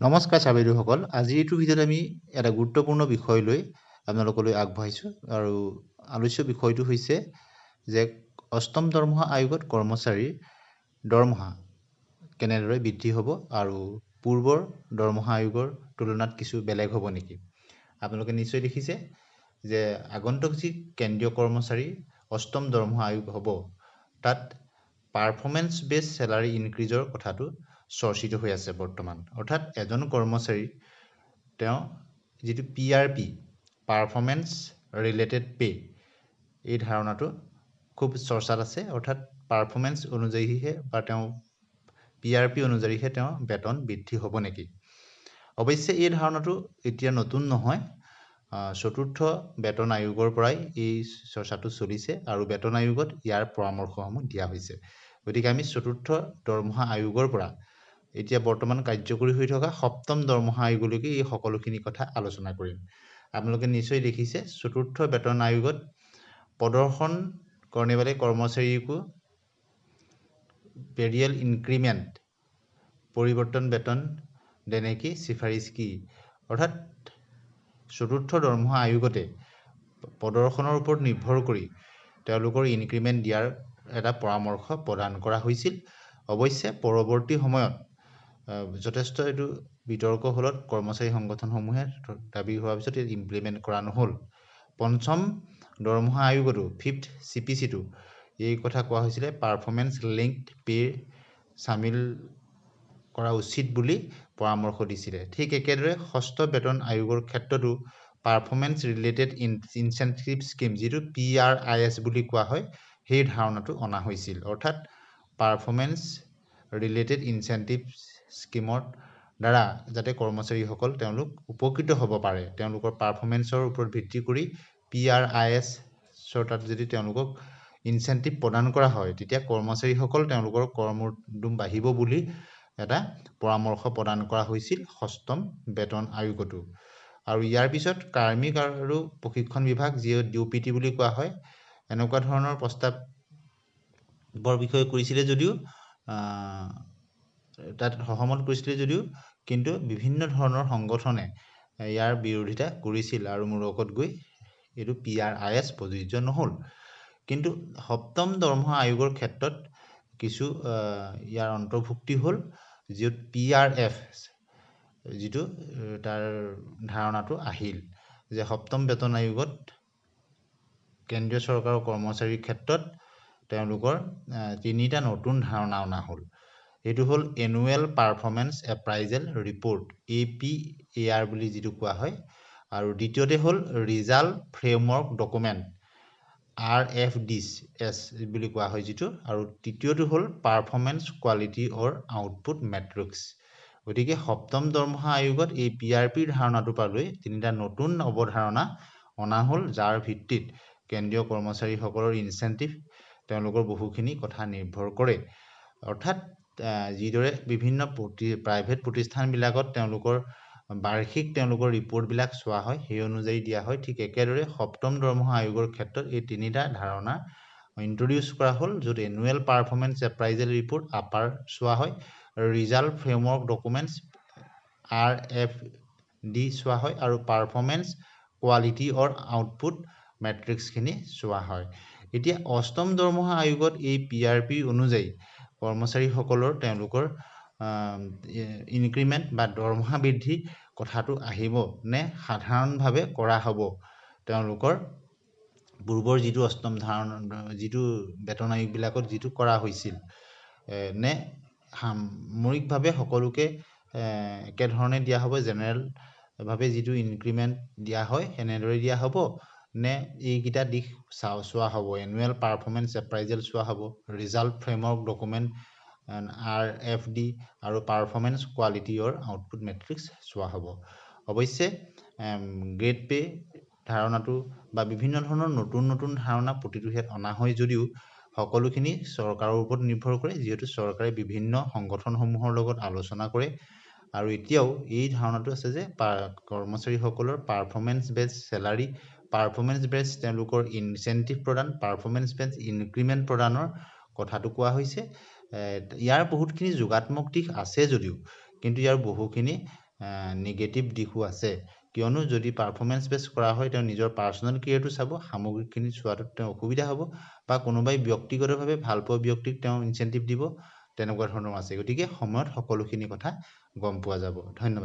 নমস্কাৰ চাবেদুসকল আজি এইটো ভিডিঅ'ত আমি এটা গুৰুত্বপূৰ্ণ বিষয় লৈ আপোনালোকলৈ আগবঢ়াইছোঁ আৰু আলোচ্য বিষয়টো হৈছে যে অষ্টম দৰমহা আয়োগত কৰ্মচাৰীৰ দৰমহা কেনেদৰে বৃদ্ধি হ'ব আৰু পূৰ্বৰ দৰমহা আয়োগৰ তুলনাত কিছু বেলেগ হ'ব নেকি? আপোনালোকে নিশ্চয় দেখিছে যে আগন্তুক যি কেন্দ্ৰীয় কৰ্মচাৰী অষ্টম দৰমহা আয়োগ হ'ব তাত পাৰফৰ্মেঞ্চ বেছ চেলাৰী ইনক্ৰিজৰ কথাটো চৰ্চিত হৈ আছে বৰ্তমান। অৰ্থাৎ এজন কৰ্মচাৰী তেওঁ যিটো P R P performance related pay এই ধাৰণাটো খুব চৰ্চাত আছে। অৰ্থাৎ পাৰফৰ্মেঞ্চ অনুযায়ীহে বা তেওঁ পি আৰ পি অনুযায়ীহে তেওঁ বেতন বৃদ্ধি হ'ব নেকি? অৱশ্যে এই ধাৰণাটো এতিয়া নতুন নহয়। চতুৰ্থ বেতন আয়োগৰ পৰাই এই চৰ্চাটো চলিছে আৰু বেতন আয়োগত ইয়াৰ পৰামৰ্শসমূহ দিয়া হৈছে। গতিকে আমি চতুৰ্থ দৰমহা আয়োগৰ পৰা এতিয়া বৰ্তমান কাৰ্যকৰী হৈ থকা সপ্তম দৰমহা আয়োগলৈকে এই সকলোখিনি কথা আলোচনা কৰিম। আপোনালোকে নিশ্চয় দেখিছে চতুৰ্থ বেতন আয়োগত প্ৰদৰ্শন কৰ্ণেবালে কৰ্মচাৰীকো পেৰিয়েল ইনক্ৰিমেণ্ট পৰিৱৰ্তন বেতন দেনেকি চিফাৰিচ কি? অৰ্থাৎ চতুৰ্থ দৰমহা আয়োগতে প্ৰদৰ্শনৰ ওপৰত নিৰ্ভৰ কৰি তেওঁলোকৰ ইনক্ৰিমেণ্ট দিয়াৰ এটা পৰামৰ্শ প্ৰদান কৰা হৈছিল। অৱশ্যে পৰৱৰ্তী সময়ত যথেষ্ট এইটো বিতৰ্ক হ'লত কৰ্মচাৰী সংগঠনসমূহে দাবী হোৱাৰ পিছত ইমপ্লিমেণ্ট কৰা নহ'ল। পঞ্চম দৰমহা আয়োগতো ফিফ্থ চি পি চিটো এই কথা কোৱা হৈছিলে পাৰফৰ্মেঞ্চ লিংকড পে'ৰ চামিল কৰা উচিত বুলি পৰামৰ্শ দিছিলে। ঠিক একেদৰে ষষ্ঠ বেতন আয়োগৰ ক্ষেত্ৰতো performance related in incentive scheme যিটো পি আৰ আই এছ বুলি কোৱা হয় সেই ধাৰণাটো অনা হৈছিল। অৰ্থাৎ পাৰফৰ্মেঞ্চ ৰিলেটেড ইনচেণ্টিভ স্কীমৰ দ্বাৰা যাতে কৰ্মচাৰীসকল তেওঁলোক উপকৃত হ'ব পাৰে। তেওঁলোকৰ পাৰফৰ্মেঞ্চৰ ওপৰত ভিত্তি কৰি পি আৰ আই এছৰ তাত যদি তেওঁলোকক ইনচেণ্টিভ প্ৰদান কৰা হয় তেতিয়া কৰ্মচাৰীসকল তেওঁলোকৰ কৰ্মোদ্যম বাঢ়িব বুলি এটা পৰামৰ্শ প্ৰদান কৰা হৈছিল ষষ্ঠম বেতন আয়োগতো। আৰু ইয়াৰ পিছত কাৰ্মিক আৰু প্ৰশিক্ষণ বিভাগ যি ডিউ পি টি বুলি কোৱা হয় এনেকুৱা ধৰণৰ প্ৰস্তাৱৰ বিষয়ে কৰিছিলে যদিও তাত সহমত কৰিছিলে যদিও কিন্তু বিভিন্ন ধৰণৰ সংগঠনে ইয়াৰ বিৰোধিতা কৰিছিল আৰু মূৰকত গৈ এইটো পি আৰ আই এছ প্ৰযোজ্য নহ'ল। কিন্তু সপ্তম দৰমহা আয়োগৰ ক্ষেত্ৰত কিছু ইয়াৰ অন্তৰ্ভুক্তি হ'ল য'ত পি আৰ এফ যিটো তাৰ ধাৰণাটো আহিল যে সপ্তম বেতন আয়োগত কেন্দ্ৰীয় চৰকাৰৰ কৰ্মচাৰীৰ ক্ষেত্ৰত তেওঁলোকৰ তিনিটা নতুন ধাৰণা অনা হ'ল। এইটো হ'ল annual performance appraisal report A P A R বুলি যিটো কোৱা হয়। আৰু দ্বিতীয়তে হ'ল result framework document R F D S বুলি কোৱা হয় যিটো। আৰু তৃতীয়টো হ'ল performance quality or output metrics গতিকে সপ্তম দৰমহা আয়োগত এই পি আৰ পিৰ ধাৰণাটোৰ পৰা লৈ তিনিটা নতুন অৱধাৰণা অনা হ'ল যাৰ ভিত্তিত কেন্দ্ৰীয় কৰ্মচাৰীসকলৰ ইনচেণ্টিভ তেওঁলোকৰ বহুখিনি কথা নিৰ্ভৰ কৰে। অৰ্থাৎ যিদৰে বিভিন্ন প্ৰতি প্ৰাইভেট প্ৰতিষ্ঠানবিলাকত তেওঁলোকৰ বাৰ্ষিক তেওঁলোকৰ ৰিপৰ্টবিলাক চোৱা হয় সেই অনুযায়ী দিয়া হয়। ঠিক একেদৰে সপ্তম দৰমহা আয়োগৰ ক্ষেত্ৰত এই তিনিটা ধাৰণা ইণ্ট্ৰডিউচ কৰা হ'ল য'ত annual performance appraisal report APAR চোৱা হয় আৰু result framework documents R F D চোৱা হয় আৰু পাৰফৰ্মেঞ্চ কোৱালিটি অৰ আউটপুট মেট্ৰিক্সখিনি চোৱা হয়। এতিয়া অষ্টম দৰমহা আয়োগত এই পি আৰ পি অনুযায়ী কৰ্মচাৰীসকলৰ তেওঁলোকৰ ইনক্ৰিমেণ্ট বা দৰমহা বৃদ্ধি কথাটো আহিব নে সাধাৰণভাৱে কৰা হ'ব? তেওঁলোকৰ পূৰ্বৰ যিটো অষ্টম ধাৰণা যিটো বেতন আয়োগবিলাকত যিটো কৰা হৈছিল নে সামৰিকভাৱে সকলোকে একেধৰণে দিয়া হ'ব? জেনেৰেলভাৱে যিটো ইনক্ৰিমেণ্ট দিয়া হয় সেনেদৰে দিয়া হ'ব? নে এইকেইটা দিশ চা চোৱা হ'ব। এনুৱেল পাৰফৰ্মেঞ্চ এপ্ৰাইজেল চোৱা হ'ব। Result framework document R F D আৰু performance quality or output metrics চোৱা হ'ব। অৱশ্যে গ্ৰেড পে' ধাৰণাটো বা বিভিন্ন ধৰণৰ নতুন নতুন ধাৰণা প্ৰতিটো ইয়াত অনা হয় যদিও সকলোখিনি চৰকাৰৰ ওপৰত নিৰ্ভৰ কৰে যিহেতু চৰকাৰে বিভিন্ন সংগঠনসমূহৰ লগত আলোচনা কৰে। আৰু এতিয়াও এই ধাৰণাটো আছে যে কৰ্মচাৰীসকলৰ পাৰফৰ্মেঞ্চ বেছ চেলাৰী পাৰফৰ্মেঞ্চ বেছ তেওঁলোকৰ ইনচেণ্টিভ প্ৰদান পাৰফৰ্মেঞ্চ বেছ ইনক্ৰিমেণ্ট প্ৰদানৰ কথাটো কোৱা হৈছে। ইয়াৰ বহুতখিনি যোগাত্মক দিশ আছে যদিও কিন্তু ইয়াৰ বহুখিনি নিগেটিভ দিশো আছে। কিয়নো যদি পাৰফৰ্মেঞ্চ বেছ কৰা হয় তেওঁ নিজৰ পাৰ্চনেল কেৰিয়াৰটো চাব সামগ্ৰিকখিনি চোৱাটোত তেওঁ অসুবিধা হ'ব বা কোনোবাই ব্যক্তিগতভাৱে ভালপোৱা ব্যক্তিক তেওঁ ইনচেণ্টিভ দিব তেনেকুৱা ধৰণৰ আছে। গতিকে সময়ত সকলোখিনি কথা গম পোৱা যাব। ধন্যবাদ।